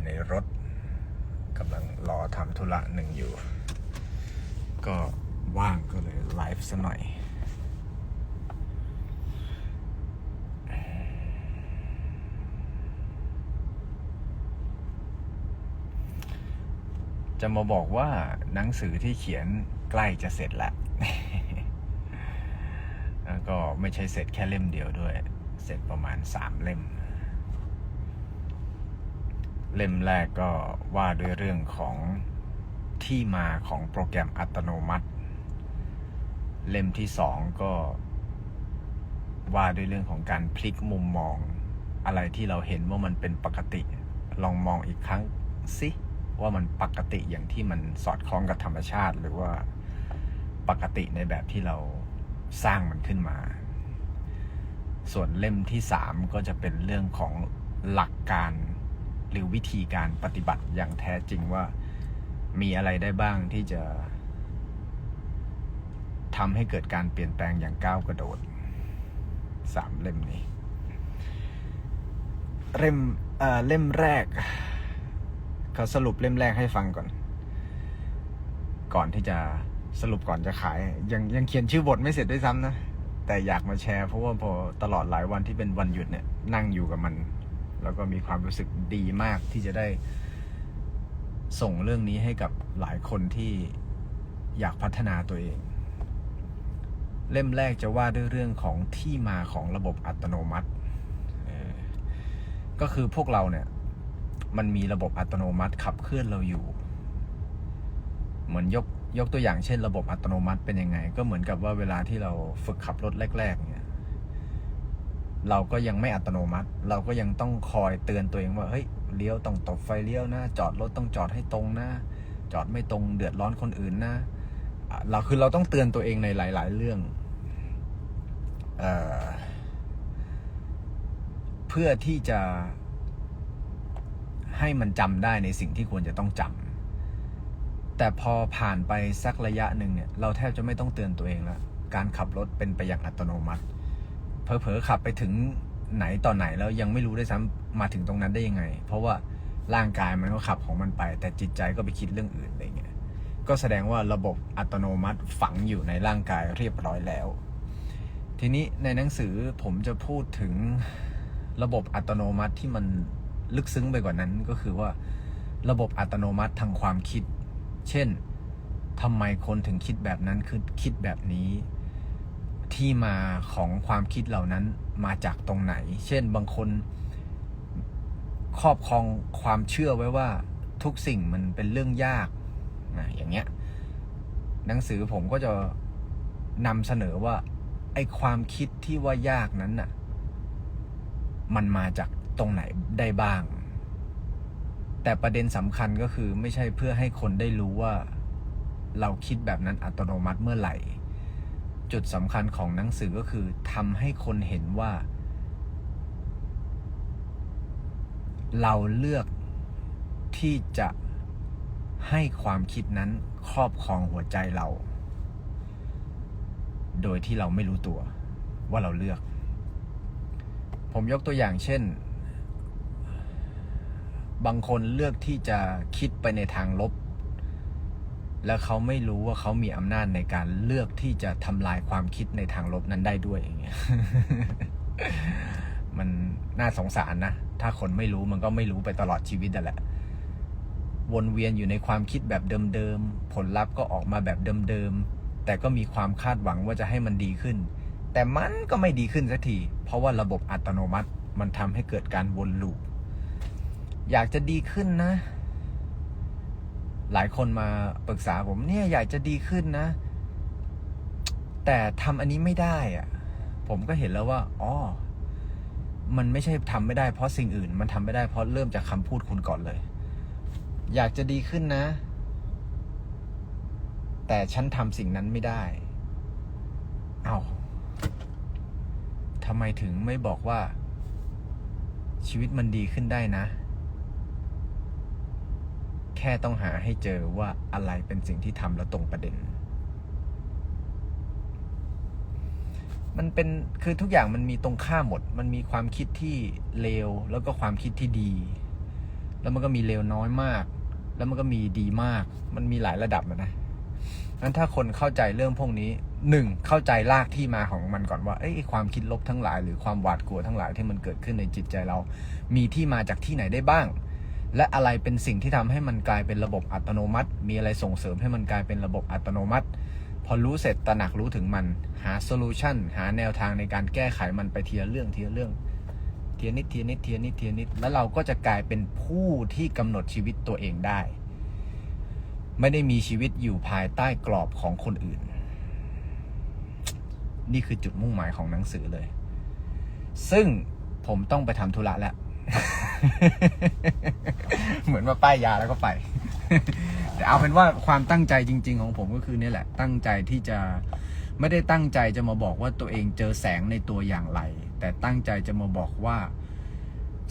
อยู่ในรถกำลังรอทำธุระหนึ่งอยู่ ก็ว่างก็เลยไลฟ์ซะหน่อยจะมาบอกว่าหนังสือที่เขียนใกล้จะเสร็จล้วแล้วก็ไม่ใช่เสร็จแค่เล่มเดียวด้วย เสร็จประมาณสามเล่ม เล่มแรกก็ว่าด้วยเรื่องของที่มาของโปรแกรมอัตโนมัติ เล่มที่สองก็ว่าด้วยเรื่องของการพลิกมุมมอง อะไรที่เราเห็นว่ามันเป็นปกติ ลองมองอีกครั้งสิว่ามันปกติอย่างที่มันสอดคล้องกับธรรมชาติ หรือว่าปกติในแบบที่เราสร้างมันขึ้นมา ส่วนเล่มที่สามก็จะเป็นเรื่องของหลักการ หรือวิธีการปฏิบัติอย่างแท้จริงว่ามีอะไรได้บ้างที่จะทำให้เกิดการเปลี่ยนแปลงอย่างก้าวกระโดดสามเล่มนี้เล่มเอ่อเล่มแรกเขาสรุปเล่มแรกให้ฟังก่อน ก่อนที่จะสรุปก่อนจะขาย ยังยังเขียนชื่อบทไม่เสร็จด้วยซ้ำนะ แต่อยากมาแชร์เพราะว่าพอตลอดหลายวันที่เป็นวันหยุดเนี่ย นั่งอยู่กับมัน แล้วก็มีความรู้สึกดีมากที่จะได้ส่งเรื่องนี้ให้กับหลายคนที่อยากพัฒนาตัวเอง เล่มแรกจะว่าด้วยเรื่องของที่มาของระบบอัตโนมัติ ก็คือพวกเราเนี่ย มันมีระบบอัตโนมัติขับเคลื่อนเราอยู่ เหมือนยกยกตัวอย่างเช่น ระบบอัตโนมัติเป็นยังไง ก็เหมือนกับว่าเวลาที่เราฝึกขับรถแรก ๆ เนี่ย เราก็ยังไม่อัตโนมัติ เราก็ยังต้องคอยเตือนตัวเองว่าเฮ้ยเลี้ยวต้องตบไฟเลี้ยวนะ จอดรถต้องจอดให้ตรงนะ จอดไม่ตรงเดือดร้อนคนอื่นนะเราคือเราต้องเตือนตัวเองในหลาย ๆ เรื่องเออเพื่อที่จะให้มันจำได้ในสิ่งที่ควรจะต้องจำแต่พอผ่านไปสักระยะหนึ่งเนี่ย เราแทบจะไม่ต้องเตือนตัวเองแล้วการขับรถเป็นไปอย่างอัตโนมัติ เผลอๆขับไปถึงไหนต่อไหนแล้วยังไม่รู้ด้วยซ้ำมาถึงตรงนั้นได้ยังไง เพราะว่าร่างกายมันก็ขับของมันไป แต่จิตใจก็ไปคิดเรื่องอื่นอะไรเงี้ยก็แสดงว่าระบบอัตโนมัติฝังอยู่ในร่างกายเรียบร้อยแล้ว ทีนี้ในหนังสือผมจะพูดถึงระบบอัตโนมัติที่มันลึกซึ้งไปกว่านั้นก็คือว่า ระบบอัตโนมัติทางความคิด เช่นทำไมคนถึงคิดแบบนั้นคือคิดแบบนี้ ที่มาของความคิดเหล่านั้นมาจากตรงไหน เช่นบางคน ครอบครองความเชื่อไว้ว่าทุกสิ่งมันเป็นเรื่องยากนะอย่างเงี้ย หนังสือผมก็จะนำเสนอว่า ไอ้ความคิดที่ว่ายากนั้นน่ะ มันมาจากตรงไหนได้บ้าง แต่ประเด็นสำคัญก็คือไม่ใช่เพื่อให้คนได้รู้ว่า เราคิดแบบนั้นอัตโนมัติเมื่อไหร่ จุดสำคัญของหนังสือก็คือทำให้คนเห็นว่า เราเลือกที่จะให้ความคิดนั้นครอบครองหัวใจเรา โดยที่เราไม่รู้ตัวว่าเราเลือก ผมยกตัวอย่างเช่น บางคนเลือกที่จะคิดไปในทางลบ แล้วเขาไม่รู้ว่าเขามีอำนาจในการเลือกที่จะทำลายความคิดในทางลบนั้นได้ด้วยอย่างเงี้ยมันน่าสงสารนะ ถ้าคนไม่รู้มันก็ไม่รู้ไปตลอดชีวิตนั่นแหละ วนเวียนอยู่ในความคิดแบบเดิมๆ ผลลัพธ์ก็ออกมาแบบเดิมๆ แต่ก็มีความคาดหวังว่าจะให้มันดีขึ้น แต่มันก็ไม่ดีขึ้นสักที เพราะว่าระบบอัตโนมัติมันทำให้เกิดการวนลูป อยากจะดีขึ้นนะ หลายคนมาปรึกษาผมเนี่ยอยากจะดีขึ้นนะ แต่ทำอันนี้ไม่ได้อะผมก็เห็นแล้วว่าอ๋อมันไม่ใช่ทำไม่ได้เพราะสิ่งอื่น มันทำไม่ได้เพราะเริ่มจากคำพูดคุณก่อนเลย อยากจะดีขึ้นนะ แต่ฉันทำสิ่งนั้นไม่ได้ เอา้าทำไมถึงไม่บอกว่าชีวิตมันดีขึ้นได้นะ แค่ต้องหาให้เจอว่าอะไรเป็นสิ่งที่ทำแล้วตรงประเด็น มันเป็นคือทุกอย่างมันมีตรงข้ามหมด มันมีความคิดที่เลวแล้วก็ความคิดที่ดี แล้วมันก็มีเลวน้อยมาก แล้วมันก็มีดีมาก มันมีหลายระดับอะนะงั้นถ้าคนเข้าใจเรื่องพวกนี้หนึ่งเข้าใจรากที่มาของมันก่อนว่าเอ้ยไอ้ความคิดลบทั้งหลาย หรือความหวาดกลัวทั้งหลายที่มันเกิดขึ้นในจิตใจเรา มีที่มาจากที่ไหนได้บ้าง และอะไรเป็นสิ่งที่ทำให้มันกลายเป็นระบบอัตโนมัติ มีอะไรส่งเสริมให้มันกลายเป็นระบบอัตโนมัติ พอรู้เสร็จตระหนักรู้ถึงมัน หาโซลูชันหาแนวทางในการแก้ไขมันไปทีละเรื่องทีละเรื่องทีละนิดทีละนิดทีละนิดทีละนิด แล้วเราก็จะกลายเป็นผู้ที่กำหนดชีวิตตัวเองได้ ไม่ได้มีชีวิตอยู่ภายใต้กรอบของคนอื่น นี่คือจุดมุ่งหมายของหนังสือเลย ซึ่งผมต้องไปทำธุระแล้ว เหมือนว่าป้ายยาแล้วก็ไป แต่เอาเป็นว่าความตั้งใจจริง ๆ ของผมก็คือเนี่ยแหละ ตั้งใจที่จะไม่ได้ตั้งใจจะมาบอกว่าตัวเองเจอแสงในตัวอย่างไร แต่ตั้งใจจะมาบอกว่า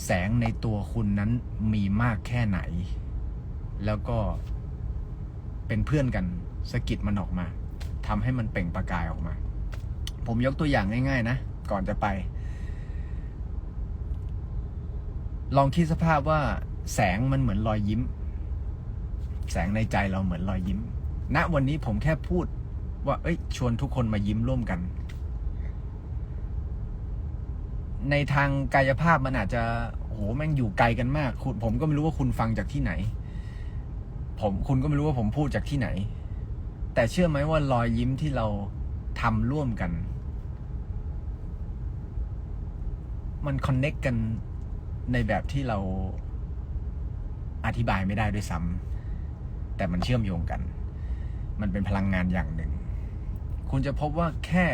แสงในตัวคุณนั้นมีมากแค่ไหน แล้วก็เป็นเพื่อนกันสะกิดมันออกมาทำให้มันเปล่งประกายออกมา ผมยกตัวอย่างง่าย ๆ นะ ก่อนจะไป ลองคิดสภาพว่าแสงมันเหมือนรอยยิ้ม แสงในใจเราเหมือนรอยยิ้มณวันนี้ผมแค่พูดว่า เอ้ย ชวนทุกคนมายิ้มร่วมกัน ในทางกายภาพมันอาจจะโหแม่งอยู่ไกลกันมากคุณผมก็ไม่รู้ว่าคุณฟังจากที่ไหน ผมคุณก็ไม่รู้ว่าผมพูดจากที่ไหน แต่เชื่อไหมว่ารอยยิ้มที่เราทำร่วมกัน มันคอนเน็กกัน ในแบบที่เราอธิบายไม่ได้ด้วยซ้ำแต่มันเชื่อมโยงกัน มันเป็นพลังงานอย่างหนึ่ง คุณจะพบว่าแค่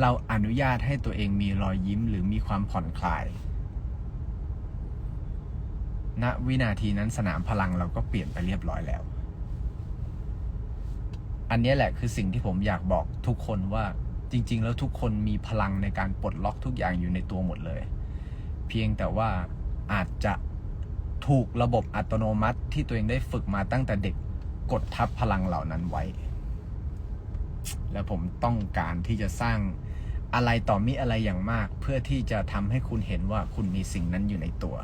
เราอนุญาตให้ตัวเองมีรอยยิ้มหรือมีความผ่อนคลายณวินาทีนั้นสนามพลังเราก็เปลี่ยนไปเรียบร้อยแล้ว อันนี้แหละคือสิ่งที่ผมอยากบอกทุกคนว่าจริง ๆ แล้วทุกคนมีพลังในการปลดล็อกทุกอย่างอยู่ในตัวหมดเลย พียงแต่ว่าอาจจะถูกระบบอัตโนมัติที่ตัวเองได้ฝึกมาตั้งแต่เด็กกดทับพลังเหล่านั้นไว้ และผมต้องการที่จะสร้างอะไรต่อมีอะไรอย่างมาก เพื่อที่จะทำให้คุณเห็นว่าคุณมีสิ่งนั้นอยู่ในตัว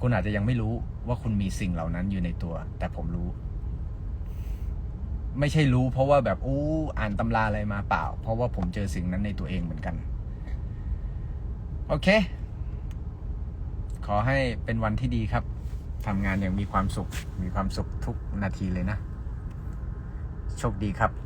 คุณอาจจะยังไม่รู้ว่าคุณมีสิ่งเหล่านั้นอยู่ในตัว แต่ผมรู้ ไม่ใช่รู้ เพราะว่าแบบอู้อ่านตำราอะไรมาเปล่า เพราะว่าผมเจอสิ่งนั้นในตัวเองเหมือนกัน โอเค ขอให้เป็นวันที่ดีครับทำงานอย่างมีความสุข มีความสุขทุกนาทีเลยนะ โชคดีครับ